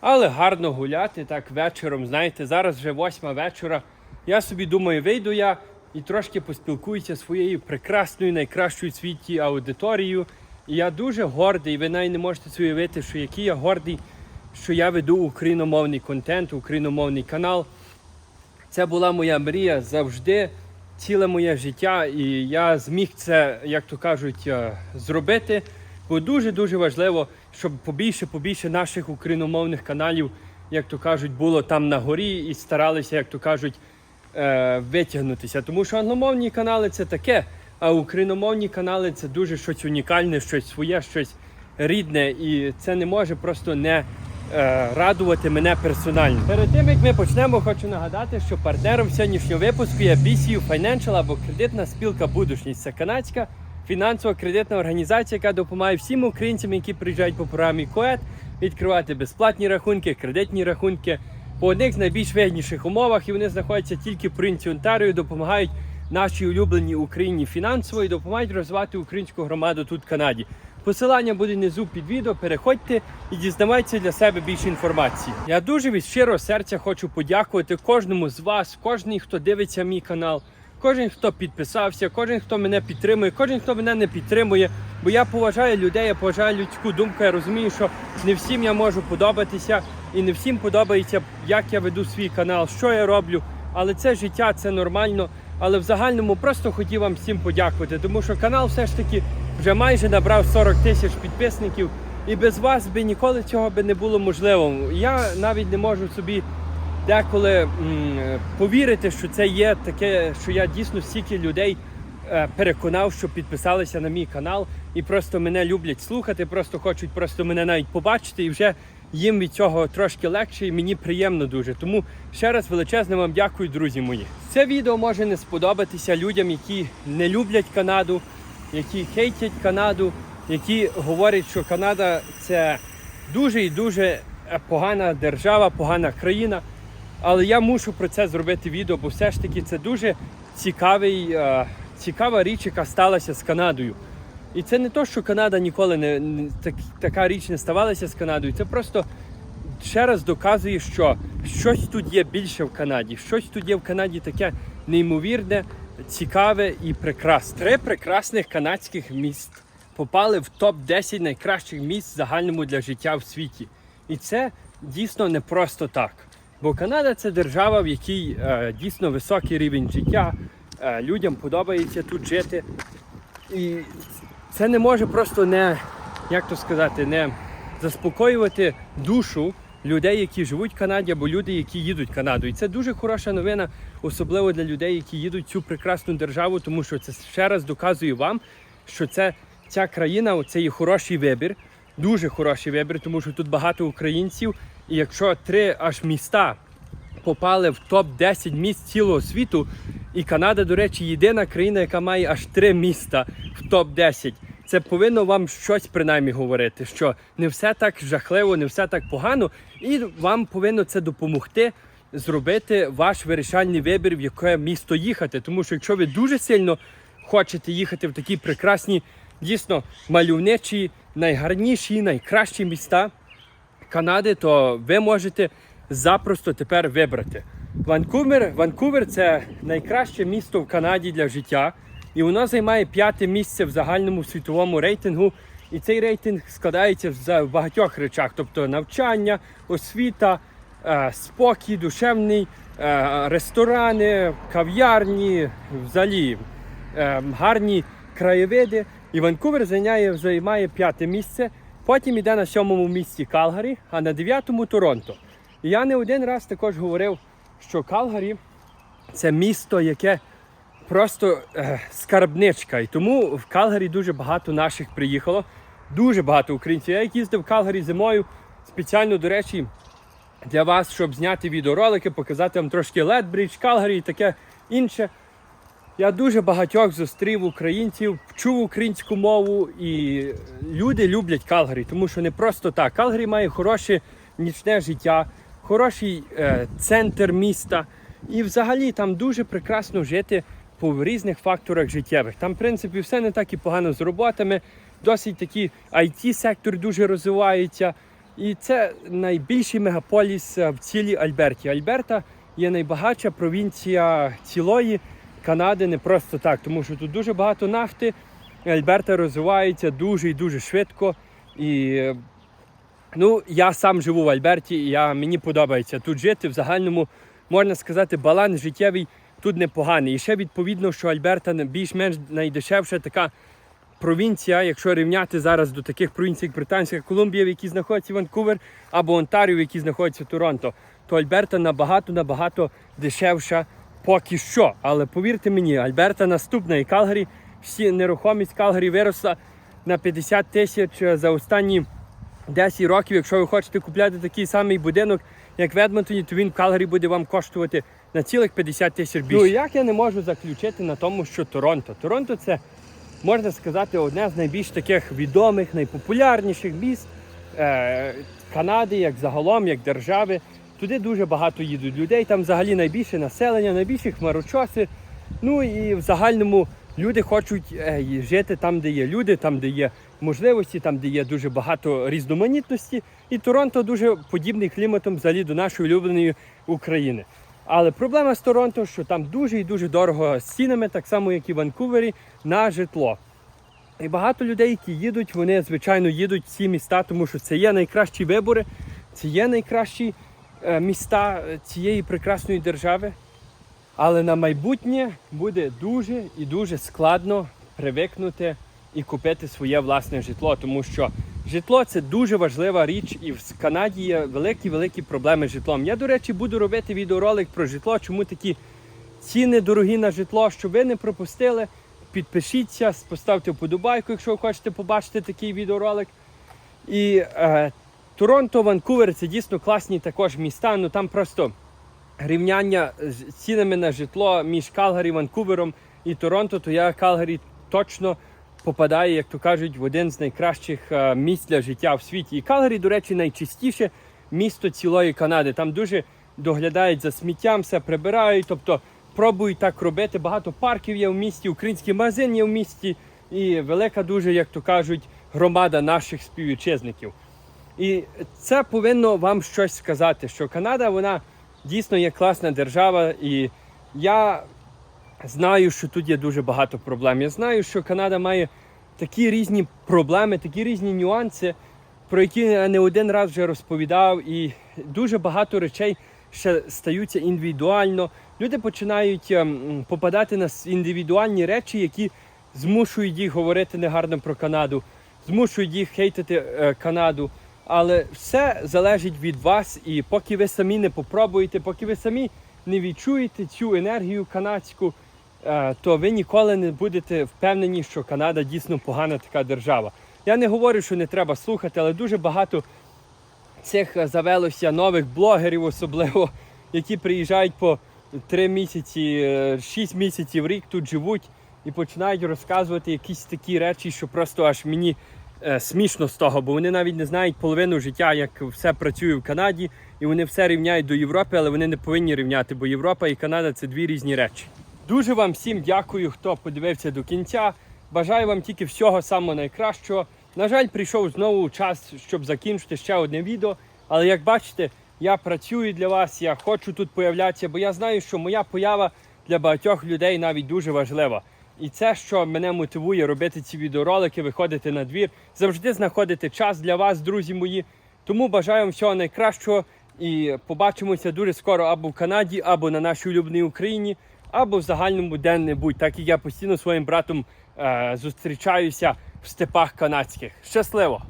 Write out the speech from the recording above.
Але гарно гуляти так вечором. Знаєте, зараз вже восьма вечора. Я собі думаю, вийду я і трошки поспілкуюся зі своєю прекрасною, найкращою в світі аудиторією. І я дуже гордий, ви навіть не можете собі уявити, що який я гордий, що я веду україномовний контент, україномовний канал. Це була моя мрія завжди, ціле моє життя, і я зміг це, як то кажуть, е, зробити. Бо дуже-дуже важливо, щоб побільше, побільше наших україномовних каналів, як то кажуть, було там на горі і старалися, як то кажуть, е, витягнутися. Тому що англомовні канали це таке, а україномовні канали це дуже щось унікальне, щось своє, щось рідне, і це не може просто не е, радувати мене персонально. Перед тим як ми почнемо, хочу нагадати, що партнером сьогоднішнього випуску є BCU Financial або кредитна спілка Будушність. Це канадська фінансова кредитна організація, яка допомагає всім українцям, які приїжджають по програмі КОЕД, відкривати безплатні рахунки, кредитні рахунки по одних з найбільш вигідніших умовах, і вони знаходяться тільки в провінції Онтаріо, допомагають нашій улюбленій Україні фінансово і допомагають розвивати українську громаду тут в Канаді. Посилання буде внизу під відео. Переходьте і дізнавайтеся для себе більше інформації. Я дуже від щирого серця хочу подякувати кожному з вас, кожній, хто дивиться мій канал, кожен, хто підписався, кожен, хто мене підтримує, кожен, хто мене не підтримує. Бо я поважаю людей, я поважаю людську думку. Я розумію, що не всім я можу подобатися, і не всім подобається, як я веду свій канал, що я роблю. Але це життя, це нормально. Але в загальному просто хотів вам всім подякувати, тому що канал все ж таки вже майже набрав 40 тисяч підписників, і без вас би ніколи цього би не було можливо. Я навіть не можу собі деколи повірити, що це є таке, що я дійсно стільки людей е, переконав, що підписалися на мій канал і просто мене люблять слухати, просто хочуть просто мене навіть побачити і вже. Їм від цього трошки легше і мені приємно дуже. Тому ще раз величезне вам дякую, друзі мої. Це відео може не сподобатися людям, які не люблять Канаду, які хейтять Канаду, які говорять, що Канада це дуже і дуже е, погана держава, погана країна. Але я мушу про це зробити відео, бо все ж таки це дуже цікавий, е, цікава річ, яка сталася з Канадою. І це не то, що Канада ніколи не, так, така річ не ставалася з Канадою. Це просто ще раз доказує, що щось тут є більше в Канаді. Щось тут є в Канаді таке неймовірне, цікаве і прекрасне. Три прекрасних канадських міст попали в топ-10 найкращих міст загальному для життя в світі. І це дійсно не просто так. Бо Канада це держава, в якій е, дійсно високий рівень життя, е, людям подобається тут жити. І це не може просто не, як то сказати, не заспокоювати душу людей, які живуть в Канаді, або люди, які їдуть в Канаду. І це дуже хороша новина, особливо для людей, які їдуть в цю прекрасну державу, тому що це ще раз доказує вам, що це ця країна це є хороший вибір, дуже хороший вибір, тому що тут багато українців. І якщо три аж міста попали в топ-10 міст цілого світу. І Канада, до речі, єдина країна, яка має аж три міста в топ-10. Це повинно вам щось принаймні говорити, що не все так жахливо, не все так погано, і вам повинно це допомогти зробити ваш вирішальний вибір, в яке місто їхати. Тому що якщо ви дуже сильно хочете їхати в такі прекрасні, дійсно мальовничі, найгарніші, найкращі міста, Канади, то ви можете запросто тепер вибрати. Ванкувер, Ванкувер це найкраще місто в Канаді для життя, і воно займає п'яте місце в загальному світовому рейтингу. І цей рейтинг складається з багатьох речах, тобто навчання, освіта, е, спокій, душевний, е, ресторани, кав'ярні, взагалі е, гарні краєвиди. І Ванкувер займає п'яте місце. Потім йде на сьомому місці Калгарі, а на дев'ятому Торонто. І я не один раз також говорив, що Калгарі це місто, яке просто е, скарбничка. І тому в Калгарі дуже багато наших приїхало, дуже багато українців. Я як їздив в Калгарі зимою спеціально, до речі, для вас, щоб зняти відеоролики, показати вам трошки Ледбридж, Калгарі і таке інше. Я дуже багатьох зустрів українців, чув українську мову, і люди люблять Калгарі, тому що не просто так. Калгарі має хороше нічне життя, хороший е, центр міста. І взагалі там дуже прекрасно жити по різних факторах життєвих. Там, в принципі, все не так і погано з роботами. Досить такий IT-сектор дуже розвивається. І це найбільший мегаполіс е, в цілій Альберті. Альберта є найбагатша провінція цілої Канади, не просто так, тому що тут дуже багато нафти. Альберта розвивається дуже і дуже швидко. І ну, я сам живу в Альберті, і я, мені подобається тут жити. В загальному можна сказати, баланс життєвий тут непоганий. І ще відповідно, що Альберта більш-менш найдешевша така провінція, якщо рівняти зараз до таких провінцій, як Британська Колумбія, в якій знаходиться Ванкувер, або Онтаріо, в якій знаходиться Торонто, то Альберта набагато набагато дешевша поки що. Але повірте мені, Альберта наступна і Калгарі, всі нерухомість Калгарі виросла на 50 тисяч за останні 10 років. Якщо ви хочете купляти такий самий будинок, як в Едмонтоні, то він в Калгарі буде вам коштувати на цілих 50 тисяч більше. Ну як я не можу заключити на тому, що Торонто? Торонто це можна сказати, одне з найбільш таких відомих, найпопулярніших міст е, Канади, як загалом, як держави. Туди дуже багато їдуть людей, там взагалі найбільше населення, найбільші хмарочоси. Ну і в загальному люди хочуть е, жити там, де є люди, там, де є можливості, там, де є дуже багато різноманітності. І Торонто дуже подібний кліматом взагалі до нашої улюбленої України. Але проблема з Торонто, що там дуже і дуже дорого з цінами, так само як і в Ванкувері, на житло. І багато людей, які їдуть, вони звичайно їдуть в ці міста, тому що це є найкращі вибори, це є найкращі е, міста е, цієї прекрасної держави. Але на майбутнє буде дуже і дуже складно привикнути і купити своє власне житло, тому що житло це дуже важлива річ, і в Канаді є великі-великі проблеми з житлом. Я, до речі, буду робити відеоролик про житло, чому такі ціни дорогі на житло, щоб ви не пропустили. Підпишіться, поставте вподобайку, якщо ви хочете побачити такий відеоролик. І е, Торонто, Ванкувер це дійсно класні також міста. Ну там просто рівняння з цінами на житло між Калгарі, Ванкувером і Торонто, то я Калгарі точно попадає, як то кажуть, в один з найкращих е, місць для життя в світі. І Калгарі, до речі, найчистіше місто цілої Канади. Там дуже доглядають за сміттям, все прибирають. Тобто пробують так робити. Багато парків є в місті, український магазин є в місті, і велика дуже, як то кажуть, громада наших співвітчизників. І це повинно вам щось сказати, що Канада вона дійсно є класна держава, і я знаю, що тут є дуже багато проблем. Я знаю, що Канада має такі різні проблеми, такі різні нюанси, про які я не один раз вже розповідав, і дуже багато речей ще стаються індивідуально. Люди починають ем, попадати на індивідуальні речі, які змушують їх говорити негарно про Канаду, змушують їх хейтити е, Канаду. Але все залежить від вас, і поки ви самі не попробуєте, поки ви самі не відчуєте цю енергію канадську, е, то ви ніколи не будете впевнені, що Канада дійсно погана така держава. Я не говорю, що не треба слухати, але дуже багато цих е, завелося нових блогерів, особливо, які приїжджають по 3 місяці, 6 місяців рік тут живуть і починають розказувати якісь такі речі, що просто аж мені е, смішно з того, бо вони навіть не знають половину життя, як все працює в Канаді, і вони все рівняють до Європи, але вони не повинні рівняти, бо Європа і Канада це дві різні речі. Дуже вам всім дякую, хто подивився до кінця. Бажаю вам тільки всього самого найкращого. На жаль, прийшов знову час, щоб закінчити ще одне відео. Але як бачите, я працюю для вас, я хочу тут появлятися, бо я знаю, що моя поява для багатьох людей навіть дуже важлива. І це, що мене мотивує робити ці відеоролики, виходити на двір, завжди знаходити час для вас, друзі мої. Тому бажаю вам всього найкращого і побачимося дуже скоро або в Канаді, або на нашій улюбленій Україні, або в загальному де-небудь, так як я постійно своїм братом е, зустрічаюся в степах канадських. Щасливо!